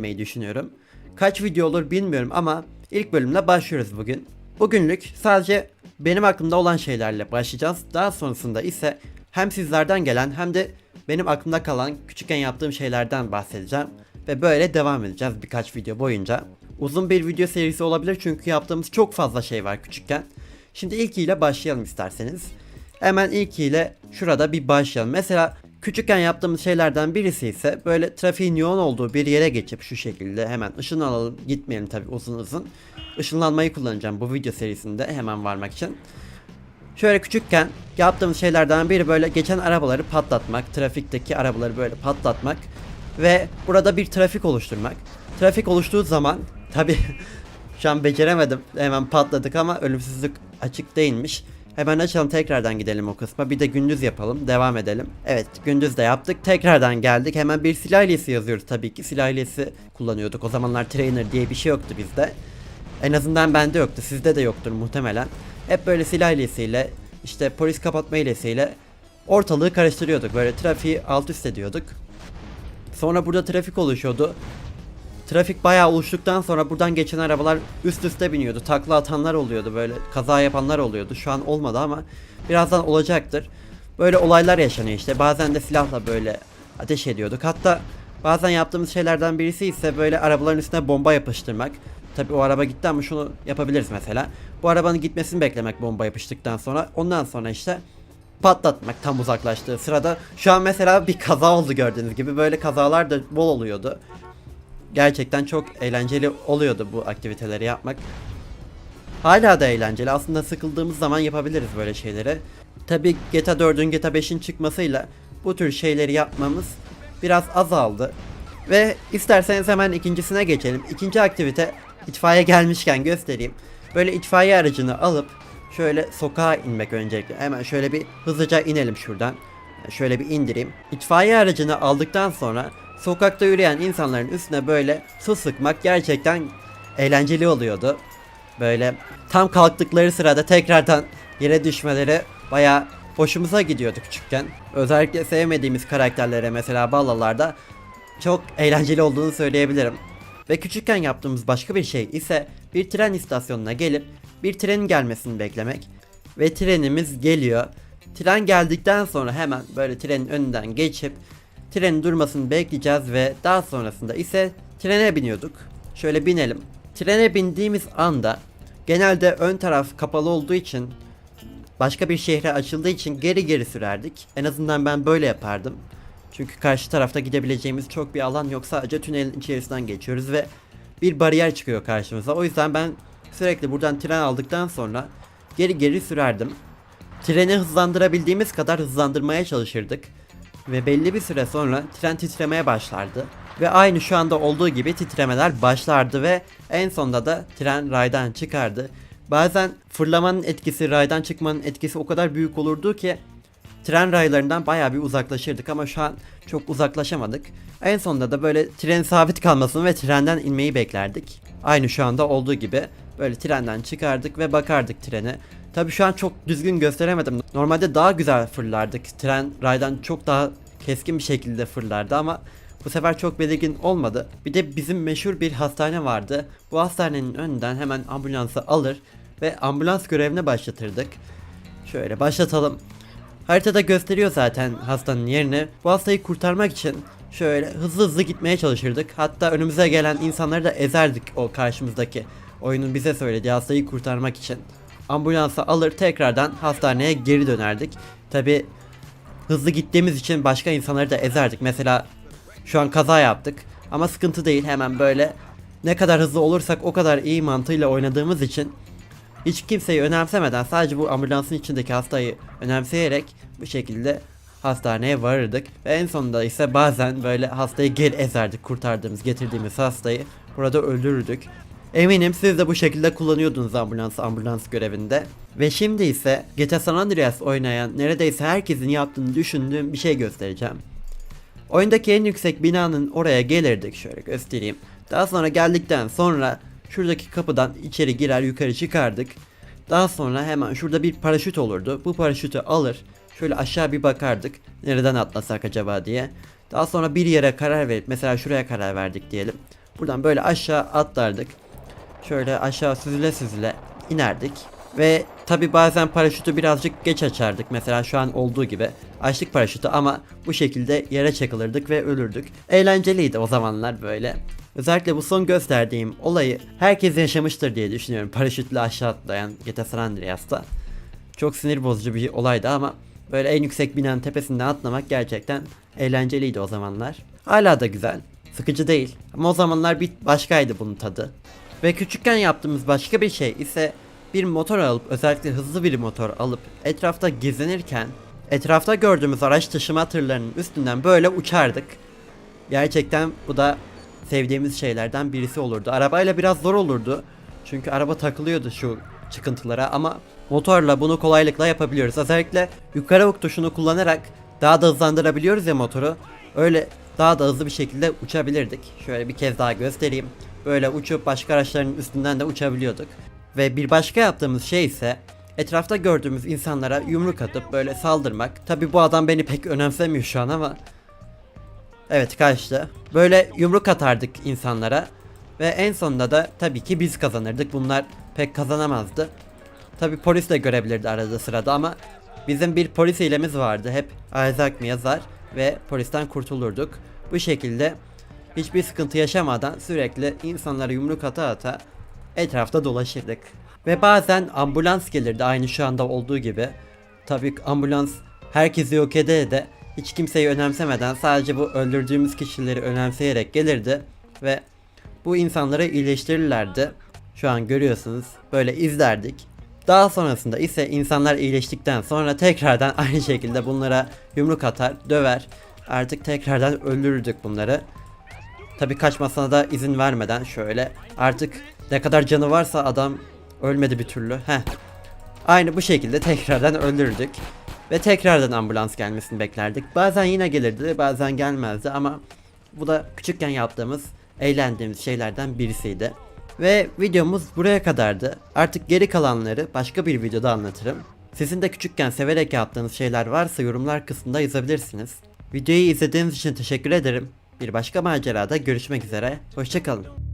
etmeyi düşünüyorum. Kaç video olur bilmiyorum ama ilk bölümle başlıyoruz bugün. Bugünlük sadece benim aklımda olan şeylerle başlayacağız. Daha sonrasında ise hem sizlerden gelen hem de benim aklımda kalan küçükken yaptığım şeylerden bahsedeceğim. Ve böyle devam edeceğiz birkaç video boyunca. Uzun bir video serisi olabilir çünkü yaptığımız çok fazla şey var küçükken. Şimdi ilkiyle başlayalım isterseniz. Hemen ilkiyle şurada bir başlayalım. Mesela küçükken yaptığımız şeylerden birisi ise böyle trafiğin yoğun olduğu bir yere geçip şu şekilde hemen ışın alalım. Gitmeyelim tabi uzun uzun. Işınlanmayı kullanacağım bu video serisinde hemen varmak için. Şöyle küçükken yaptığımız şeylerden biri böyle geçen arabaları patlatmak, trafikteki arabaları böyle patlatmak ve burada bir trafik oluşturmak. Trafik oluştuğu zaman tabi şu an beceremedim hemen patladık ama ölümsüzlük açık değilmiş. Hemen açalım tekrardan gidelim o kısma bir de gündüz yapalım devam edelim. Evet gündüz de yaptık tekrardan geldik hemen bir silah hilesi yazıyoruz tabii ki silah hilesi kullanıyorduk o zamanlar trainer diye bir şey yoktu bizde. En azından bende yoktu sizde de yoktur muhtemelen. Hep böyle silah hilesiyle işte polis kapatma hilesiyle ortalığı karıştırıyorduk böyle trafiği alt üst ediyorduk. Sonra burada trafik oluşuyordu. Trafik bayağı oluştuktan sonra buradan geçen arabalar üst üste biniyordu. Takla atanlar oluyordu böyle kaza yapanlar oluyordu. Şu an olmadı ama birazdan olacaktır. Böyle olaylar yaşanıyor işte. Bazen de silahla böyle ateş ediyorduk. Hatta bazen yaptığımız şeylerden birisi ise böyle arabaların üstüne bomba yapıştırmak. Tabi o araba gitti ama şunu yapabiliriz mesela. Bu arabanın gitmesini beklemek bomba yapıştıktan sonra. Ondan sonra işte patlatmak tam uzaklaştığı sırada. Şu an mesela bir kaza oldu gördüğünüz gibi. Böyle kazalar da bol oluyordu. Gerçekten çok eğlenceli oluyordu bu aktiviteleri yapmak. Hala da eğlenceli. Aslında sıkıldığımız zaman yapabiliriz böyle şeyleri. Tabi GTA 4'ün GTA 5'in çıkmasıyla bu tür şeyleri yapmamız biraz azaldı. Ve isterseniz hemen ikincisine geçelim. İkinci aktivite itfaiye gelmişken göstereyim. Böyle itfaiye aracını alıp şöyle sokağa inmek öncelikle. Hemen şöyle bir hızlıca inelim şuradan. Şöyle bir indireyim. İtfaiye aracını aldıktan sonra sokakta yürüyen insanların üstüne böyle su sıkmak gerçekten eğlenceli oluyordu. Böyle tam kalktıkları sırada tekrardan yere düşmeleri baya hoşumuza gidiyordu küçükken. Özellikle sevmediğimiz karakterlere mesela ballalarda çok eğlenceli olduğunu söyleyebilirim. Ve küçükken yaptığımız başka bir şey ise bir tren istasyonuna gelip bir trenin gelmesini beklemek. Ve trenimiz geliyor. Tren geldikten sonra hemen böyle trenin önünden geçip trenin durmasını bekleyeceğiz ve daha sonrasında ise trene biniyorduk. Şöyle binelim. Trene bindiğimiz anda genelde ön taraf kapalı olduğu için başka bir şehre açıldığı için geri geri sürerdik. En azından ben böyle yapardım. Çünkü karşı tarafta gidebileceğimiz çok bir alan yok. Sadece tünelin içerisinden geçiyoruz ve bir bariyer çıkıyor karşımıza. O yüzden ben sürekli buradan tren aldıktan sonra geri geri sürerdim. Treni hızlandırabildiğimiz kadar hızlandırmaya çalışırdık. Ve belli bir süre sonra tren titremeye başlardı. Ve aynı şu anda olduğu gibi titremeler başlardı ve en sonunda da tren raydan çıkardı. Bazen fırlamanın etkisi, raydan çıkmanın etkisi o kadar büyük olurdu ki tren raylarından bayağı bir uzaklaşırdık ama şu an çok uzaklaşamadık. En sonunda da böyle tren sabit kalmasını ve trenden inmeyi beklerdik. Aynı şu anda olduğu gibi böyle trenden çıkardık ve bakardık trene. Tabi şu an çok düzgün gösteremedim. Normalde daha güzel fırlardık. Tren raydan çok daha keskin bir şekilde fırlardı ama bu sefer çok belirgin olmadı. Bir de bizim meşhur bir hastane vardı. Bu hastanenin önünden hemen ambulansı alır ve ambulans görevine başlatırdık. Şöyle başlatalım. Haritada gösteriyor zaten hastanın yerini. Bu hastayı kurtarmak için şöyle hızlı hızlı gitmeye çalışırdık. Hatta önümüze gelen insanları da ezerdik o karşımızdaki. Oyunun bize söylediği hastayı kurtarmak için. Ambulansa alır tekrardan hastaneye geri dönerdik. Tabi hızlı gittiğimiz için başka insanları da ezerdik. Mesela şu an kaza yaptık ama sıkıntı değil hemen böyle ne kadar hızlı olursak o kadar iyi mantığıyla oynadığımız için hiç kimseyi önemsemeden sadece bu ambulansın içindeki hastayı önemseyerek bu şekilde hastaneye varırdık. Ve en sonunda ise bazen böyle hastayı geri ezerdik kurtardığımız getirdiğimiz hastayı burada öldürürdük. Eminim siz de bu şekilde kullanıyordunuz ambulansı ambulans görevinde. Ve şimdi ise GTA San Andreas oynayan neredeyse herkesin yaptığını düşündüğüm bir şey göstereceğim. Oyundaki en yüksek binanın oraya gelirdik şöyle göstereyim. Daha sonra geldikten sonra şuradaki kapıdan içeri girer yukarı çıkardık. Daha sonra hemen şurada bir paraşüt olurdu. Bu paraşütü alır. Şöyle aşağı bir bakardık. Nereden atlasak acaba diye. Daha sonra bir yere karar verip mesela şuraya karar verdik diyelim. Buradan böyle aşağı atlardık. Şöyle aşağı süzüle süzüle inerdik. Ve tabi bazen paraşütü birazcık geç açardık. Mesela şu an olduğu gibi. Açtık paraşütü ama bu şekilde yere çakılırdık ve ölürdük. Eğlenceliydi o zamanlar böyle. Özellikle bu son gösterdiğim olayı herkes yaşamıştır diye düşünüyorum. Paraşütle aşağı atlayan GTA San Andreas'ta. Çok sinir bozucu bir olaydı ama böyle en yüksek binanın tepesinden atlamak gerçekten eğlenceliydi o zamanlar. Hala da güzel. Sıkıcı değil. Ama o zamanlar bir başkaydı bunun tadı. Ve küçükken yaptığımız başka bir şey ise bir motor alıp özellikle hızlı bir motor alıp etrafta gezinirken etrafta gördüğümüz araç taşıma tırlarının üstünden böyle uçardık. Gerçekten bu da sevdiğimiz şeylerden birisi olurdu. Arabayla biraz zor olurdu. Çünkü araba takılıyordu şu çıkıntılara ama motorla bunu kolaylıkla yapabiliyoruz. Özellikle yukarı ok tuşunu kullanarak daha da hızlandırabiliyoruz ya motoru. Öyle daha da hızlı bir şekilde uçabilirdik. Şöyle bir kez daha göstereyim. Böyle uçup başka araçların üstünden de uçabiliyorduk. Ve bir başka yaptığımız şey ise etrafta gördüğümüz insanlara yumruk atıp böyle saldırmak. Tabi bu adam beni pek önemsemiyor şu an ama Evet kaçtı. Böyle yumruk atardık insanlara. Ve en sonunda da tabii ki biz kazanırdık. Bunlar pek kazanamazdı. Tabii polis de görebilirdi arada sırada ama bizim bir polis hilemiz vardı. Hep Isaac mi yazar ve polisten kurtulurduk. Bu şekilde hiçbir sıkıntı yaşamadan sürekli insanlara yumruk ata ata etrafta dolaşırdık. Ve bazen ambulans gelirdi aynı şu anda olduğu gibi. Tabii ambulans herkesi yok ede de hiç kimseyi önemsemeden sadece bu öldürdüğümüz kişileri önemseyerek gelirdi ve bu insanları iyileştirirlerdi. Şu an görüyorsunuz böyle izlerdik. Daha sonrasında ise insanlar iyileştikten sonra tekrardan aynı şekilde bunlara yumruk atar, döver. Artık tekrardan öldürürdük bunları. Tabi kaçmasına da izin vermeden şöyle artık ne kadar canı varsa adam ölmedi bir türlü. Heh. Aynı bu şekilde tekrardan öldürürdük. Ve tekrardan ambulans gelmesini beklerdik. Bazen yine gelirdi bazen gelmezdi ama bu da küçükken yaptığımız eğlendiğimiz şeylerden birisiydi. Ve videomuz buraya kadardı. Artık geri kalanları başka bir videoda anlatırım. Sizin de küçükken severek yaptığınız şeyler varsa yorumlar kısmında yazabilirsiniz. Videoyu izlediğiniz için teşekkür ederim. Bir başka macerada görüşmek üzere. Hoşçakalın.